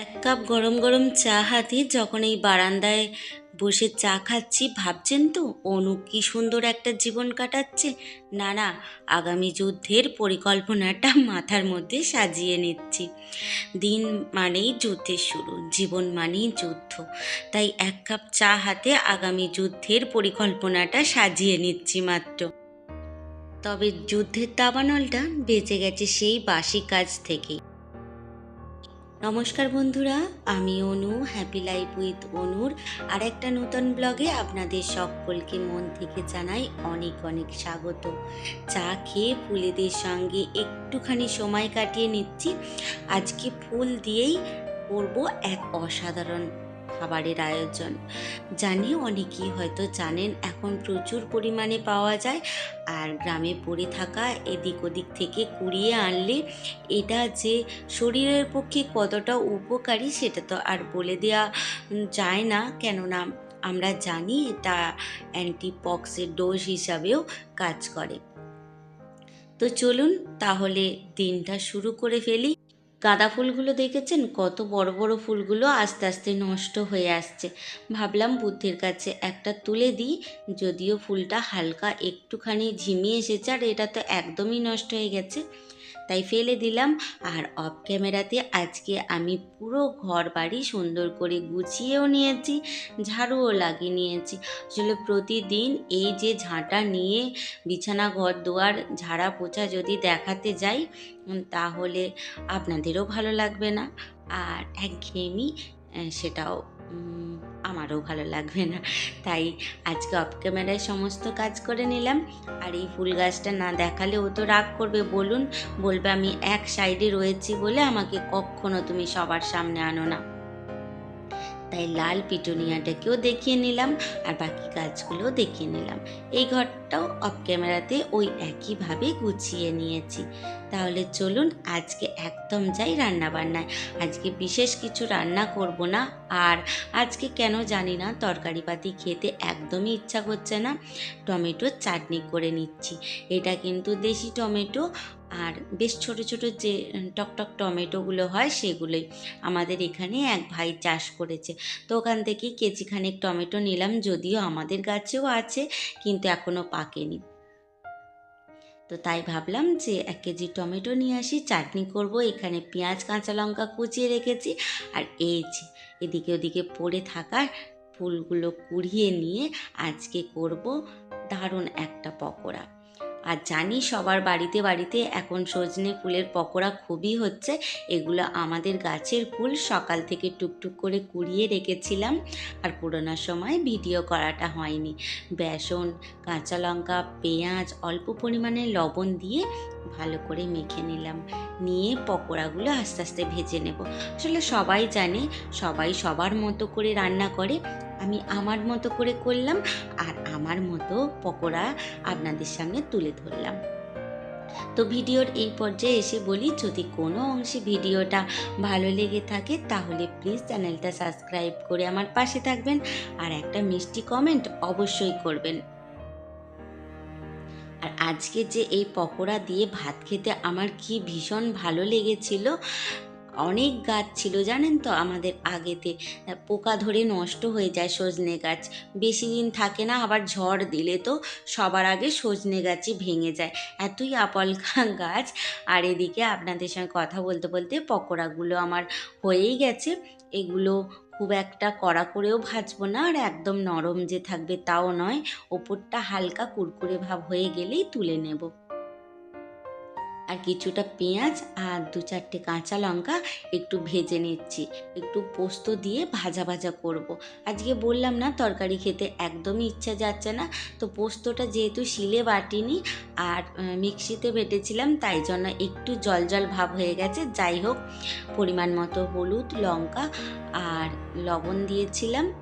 এক কাপ গরম গরম চা হাতে যখন এই বারান্দায় বসে চা খাচ্ছি, ভাবছেন তো, অনু কি সুন্দর একটা জীবন কাটাচ্ছে। না না, আগামী যুদ্ধের পরিকল্পনাটা মাথার মধ্যে সাজিয়ে নিচ্ছি। দিন মানেই যুদ্ধের শুরু, জীবন মানেই যুদ্ধ। তাই এক কাপ চা হাতে আগামী যুদ্ধের পরিকল্পনাটা সাজিয়ে নিচ্ছি মাত্র। তবে যুদ্ধের দাবানলটা বেঁচে গেছে সেই বাসি কাজ থেকেই। নমস্কার বন্ধুরা, আমি অনু হ্যাপি লাইফ উইথ অনুর আর একটা নতুন ব্লগে আপনাদের সকলকে মন থেকে জানাই অনেক অনেক স্বাগত। চা খেয়ে ফুলেদের সঙ্গে একটুখানি সময় কাটিয়ে নিচ্ছি। আজকে ফুল দিয়েই করব এক অসাধারণ খাবারের আয়োজন। জানি অনেকেই হয়তো জানেন, এখন প্রচুর পরিমাণে পাওয়া যায় আর গ্রামে পড়ে থাকা এদিক ওদিক থেকে কুড়িয়ে আনলে এটা যে শরীরের পক্ষে কতটা উপকারী সেটা তো আর বলে দেওয়া যায় না। কেননা আমরা জানি এটা অ্যান্টিপক্সের ডোজ হিসাবেও কাজ করে। তো চলুন তাহলে দিনটা শুরু করে ফেলি। গাঁদা ফুলগুলো দেখেছেন? কত বড় বড় ফুলগুলো আস্তে আস্তে নষ্ট হয়ে আসছে। ভাবলাম বুদ্ধির কাছে একটা তুলে দিই, যদিও ফুলটা হালকা একটুখানি ঝিমিয়ে এসেছে আর এটা তো একদমই নষ্ট হয়ে গেছে। তাই ফেলে দিলাম। আর অফ ক্যামেরাতে আজকে আমি পুরো ঘর বাড়ি সুন্দর করে গুছিয়েও নিয়েছি, ঝাড়ুও লাগিয়ে নিয়েছি। আসলে প্রতিদিন এই যে ঝাঁটা নিয়ে বিছানা, ঘর, দুয়ার, ঝাড়া পোছা যদি দেখাতে যাই তাহলে আপনাদেরও ভালো লাগবে না। আর একঘেয়েমি সেটাও আমারও ভালো লাগবে না। তাই আজকে অফ ক্যামেরায় সমস্ত কাজ করে নিলাম। আর এই ফুল গাছটা না দেখালে ও তো রাগ করবে। বলুন, বলবে আমি এক সাইডে রয়েছি বলে আমাকে কখনো তুমি সবার সামনে আনো না। তাই লাল পিটুনিয়াটাকেও দেখিয়ে নিলাম আর বাকি কাজগুলোও দেখিয়ে নিলাম। এই ঘরটাও অফ ক্যামেরাতে ওই একইভাবে গুছিয়ে নিয়েছি। তাহলে চলুন আজকে একদম যাই রান্না বান্নায় আজকে বিশেষ কিছু রান্না করব না আর আজকে কেন জানি না তরকারি পাতি খেতে একদমই ইচ্ছা করছে না। টমেটোর চাটনি করে নিচ্ছি। এটা কিন্তু দেশি টমেটো আর বেশ ছোট ছোট যে টকটক টমেটোগুলো হয় সেগুলোই আমাদের এখানে এক ভাই চাষ করেছে। তো ওখান থেকে কেজিখানেক টমেটো নিলাম, যদিও আমাদের গাছেও আছে, কিন্তু এখনও পাকেনি। তো তাই ভাবলাম যে, এক কেজি টমেটো নিয়ে আসি, চাটনি করব, এখানে পেঁয়াজ, কাঁচা লঙ্কা কুচিয়ে রেখেছি, আর এই যে, এদিকে ওদিকে পড়ে থাকা ফুলগুলো কুড়িয়ে নিয়ে আজকে করব দারুণ একটা পকোড়া। আর জানি সবার বাড়িতে বাড়িতে এখন সজনে ফুলের পকোড়া খুবই হচ্ছে। এগুলো আমাদের গাছের ফুল সকাল থেকে টুকটুক করে কুড়িয়ে রেখেছিলাম আর পুরোনোর সময় ভিডিও করাটা হয়নি। বেসন, কাঁচা লঙ্কা, পেঁয়াজ অল্প পরিমাণে লবণ দিয়ে ভালো করে মেখে নিলাম। নিয়ে পকোড়াগুলো আস্তে আস্তে ভেজে নেব। আসলে সবাই জানে, সবাই সবার মতো করে রান্না করে। আমি আমার মতো করে করলাম আর আমার মতো পকোড়া আপনাদের সামনে তুলে ধরলাম। তো ভিডিওর এই পর্যায়ে এসে বলি, যদি কোনো অংশে ভিডিওটা ভালো লেগে থাকে তাহলে প্লিজ চ্যানেলটা সাবস্ক্রাইব করে আমার পাশে থাকবেন আর একটা মিষ্টি কমেন্ট অবশ্যই করবেন। আর আজকে যে এই পকোড়া দিয়ে ভাত খেতে আমার কি ভীষণ ভালো লেগেছিল অনেক গাছ ছিল, জানেন তো? আমাদের আগেতে পোকা ধরে নষ্ট হয়ে যায় সজনে গাছ। বেশি দিন থাকে না, আবার ঝড় দিলে তো সবার আগে সজনে গাছই ভেঙে যায়। এতই আপলকা গাছ। আর এদিকে আপনাদের সঙ্গে কথা বলতে বলতে পকোড়াগুলো আমার হয়েই গেছে। এগুলো খুব একটা কড়া করেও ভাজবো না, আর একদম নরম যে থাকবে তাও নয়। ওপরটা হালকা কুরকুরে ভাব হয়ে গেলেই তুলে নেব। আর কিছুটা পেঁয়াজ আর দু চারটে কাঁচা লঙ্কা একটু ভেজে নিচ্ছি। একটু পোস্ত দিয়ে ভাজা ভাজা করব। আজকে বললাম না, তরকারি খেতে একদমই ইচ্ছা যাচ্ছে না। তো পোস্তটা যেহেতু শিলে বাটিনি আর মিক্সিতে বেটেছিলাম, তাই জন্য একটু জল জল ভাব হয়ে গেছে। যাই হোক, পরিমাণ মতো হলুদ, লঙ্কা আর লবণ দিয়েছিলাম।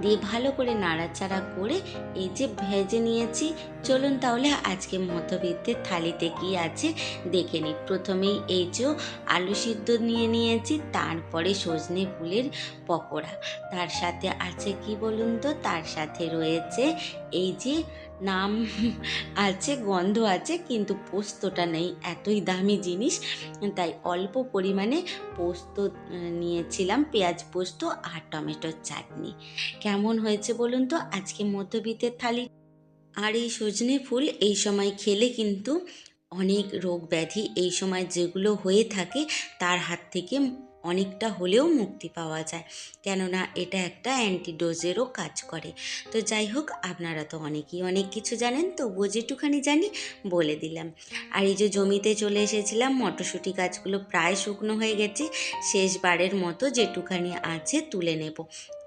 দিয়ে ভালো করে নাড়াচাড়া করে এই যে ভেজে নিয়েছি। চলুন তাহলে আজকে মধ্যবিত্তের থালিতে কি আছে দেখে নিই। প্রথমেই এই যে আলু সিদ্ধ নিয়ে নিয়েছি, তারপরে সজনে ফুলের পকোড়া। তার সাথে আছে কি বলুন তো? তার সাথে রয়েছে এই যে নাম আছে, গন্ধ আছে, কিন্তু পোস্তটা নেই। এতই দামি জিনিস, তাই অল্প পরিমাণে পোস্ত নিয়েছিলাম। পেঁয়াজ পোস্ত আর টমেটোর চাটনি। কেমন হয়েছে বলুন তো? আজকে মধ্যবিত্তের থালি। আর এই সজনে ফুল এই সময় খেলে কিন্তু অনেক রোগ ব্যাধি। এই সময় যেগুলো হয়ে থাকে, তার হাত থেকে অনেকটা হলেও মুক্তি পাওয়া যায়। কেননা এটা একটা অ্যান্টিডোজেরও কাজ করে। তো যাই হোক, আপনারা তো অনেকেই অনেক কিছু জানেন, তবুও যেটুখানি জানি বলে দিলাম। আর এই যে জমিতে চলে এসেছিলাম, মটরশুঁটি গাছগুলো প্রায় শুকনো হয়ে গেছে, শেষবারের মতো যেটুখানি আছে তুলে নেব।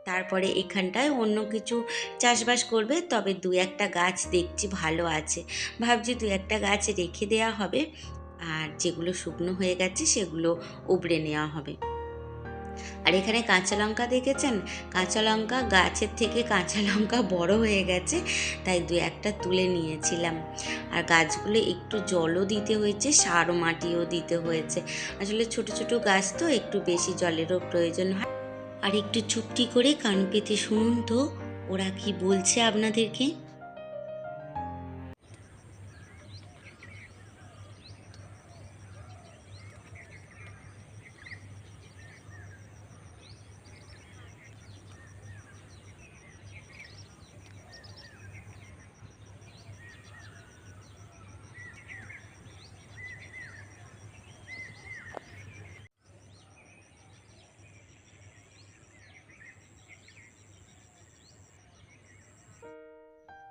তারপরে এখানটায় অন্য কিছু চাষবাস করবে, তবে দু একটা গাছ দেখছি ভালো আছে। ভাবছি দু একটা গাছ রেখে দেওয়া হবে। আর যেগুলো শুকনো হয়ে গেছে সেগুলো উবড়ে নেওয়া হবে। আর এখানে কাঁচা লঙ্কা দেখেছেন? কাঁচা লঙ্কা গাছের থেকে কাঁচা লঙ্কা বড় হয়ে গেছে, তাই দু একটা তুলে নিয়েছিলাম। আর গাছগুলো একটু জলও দিতে হয়েছে, সারও মাটিও দিতে হয়েছে। আসলে ছোট ছোট গাছ তো, একটু বেশি জলেরও প্রয়োজন হয়। আর একটু চুপটি করে কান পেতে শুনুন তো, ওরা কি বলছে আপনাদেরকে?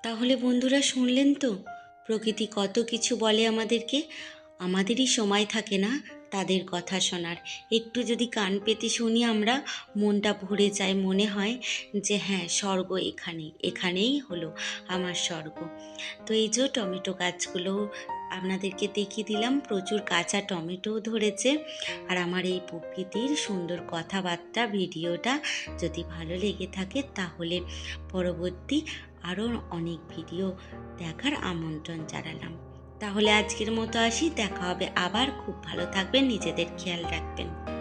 তাহলে বন্ধুরা শুনলেন তো? প্রকৃতি কত কিছু বলে আমাদেরকে। আমাদেরই সময় থাকে না তাদের কথা শোনার। একটু যদি কান পেতে শুনি আমরা, মনটা ভরে যায় মনে হয় যে হ্যাঁ স্বর্গ এখানে এখানেই হলো আমার স্বর্গ। তো এই যে টমেটো গাছগুলো আপনাদেরকে দেখিয়ে দিলাম, প্রচুর কাঁচা টমেটো ধরেছে। আর আমার এই প্রকৃতির সুন্দর কথাবার্তা ভিডিওটা যদি ভালো লেগে থাকে তাহলে পরবর্তী আরও অনেক ভিডিও দেখার আমন্ত্রণ জানালাম। তাহলে আজকের মতো আসি, দেখা হবে আবার। খুব ভালো থাকবেন, নিজেদের খেয়াল রাখবেন।